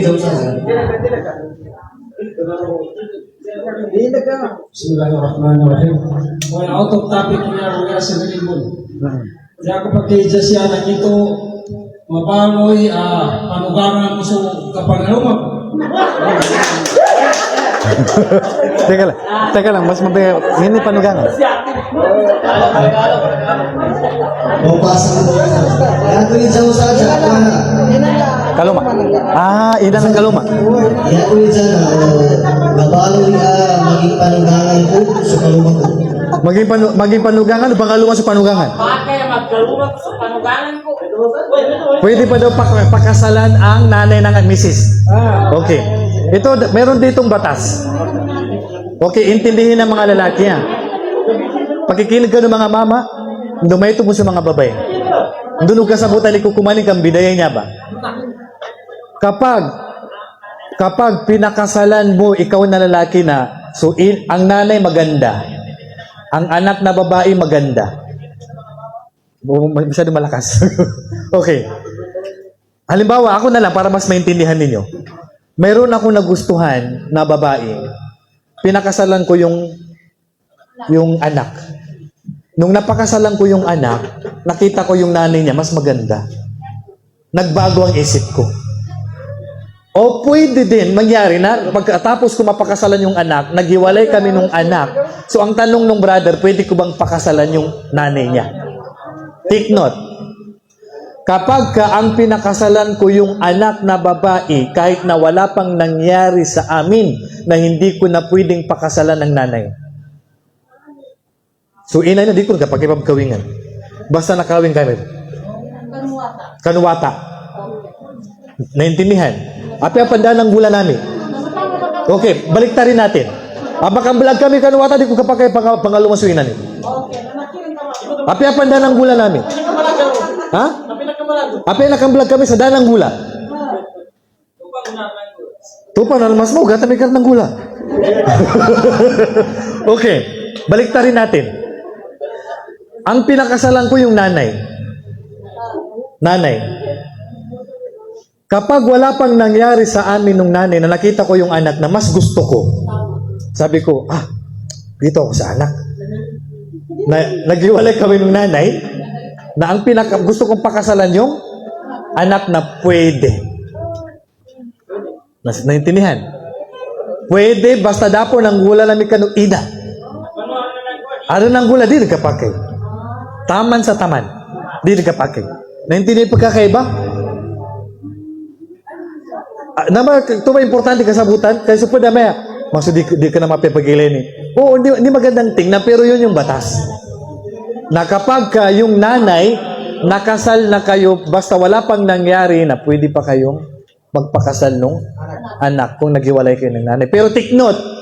jauh saja. Bismillahirrahmanirrahim. Well, out of topic niya mga sa Bilibon. Kaya kapag kay siya nakito, mapanoy, ah, panugangan ko sa kapangalumag. Teka lang. Teka lang, mas mabigat. Hindi panugangan. Mau pasang Yang kulit jauh saja. Mana? Kaluma. Ah, ilan ang kaluma? Yang kulit sana. Babalo dia maging panunggangan ko sa kaluma ko. Maging, panu maging panugangan o pangaluma sa panugangan? Kaya magkalumag sa panugalan ko. Pwede pa daw pak- pakasalan ang nanay ng misis. Okay. Ito, meron ditong batas. Okay, intindihin ng mga lalaki yan. Pakikinig ka ng mga mama, dumayto mo sa mga babae. Dunog ka sa butali ko kumaling kang bidaya niya ba? Kapag kapag pinakasalan mo ikaw na lalaki na, so in, ang nanay maganda, ang anak na babae maganda, masyado malakas. okay. Halimbawa, ako na lang para mas maintindihan ninyo. Meron ako nagustuhan na babae. Pinakasalan ko yung yung anak. Nung napakasalan ko yung anak, nakita ko yung nanay niya mas maganda. Nagbago ang isip ko. O pwede din mangyari na pagkatapos ko mapakasalan yung anak, naghiwalay kami nung anak. So ang tanong nung brother, pwede ko bang pakasalan yung nanay niya? Take note. Kapag ka ang pinakasalan ko yung anak na babae, kahit na wala pang nangyari sa amin na hindi ko na pwedeng pakasalan ng nanay. So, inay na, di ko kapag ipagkawingan. Basta nakawing kami. Kanuwata. Naintindihan. Api ang panda ng gula namin. Okay, balik rin natin. Apakang vlog kami kanuwata, di ko kapag pang pangalumasuinan eh. Api ang panda ng gula namin. Ha? Api ang nakamblag kami sa danang gula. Tupa na mas mo, gata may ng gula. okay, balik rin natin. Ang pinakasalan ko yung nanay. Nanay. Kapag wala pang nangyari sa amin nung nanay na nakita ko yung anak na mas gusto ko, sabi ko, ah, dito ako sa anak. Na, naghiwalay kami ng nanay na ang pinaka gusto kong pakasalan yung anak na pwede. Nas, naintindihan? Pwede basta dapo ng gula na may kanong ina. Ano ng gula? Di nagkapakay. Taman sa taman. Di nagkapakay. Naintindihan pagkakaiba? Ah, nama, ito ba importante kasabutan? Kaya sa pwede maya, maso di, di ka na mapipagilin eh. Oo, hindi, hindi magandang tingnan, pero yun yung batas. Na kapag ka yung nanay, nakasal na kayo, basta wala pang nangyari na pwede pa kayong magpakasal nung anak kung naghiwalay kayo ng nanay. Pero take note,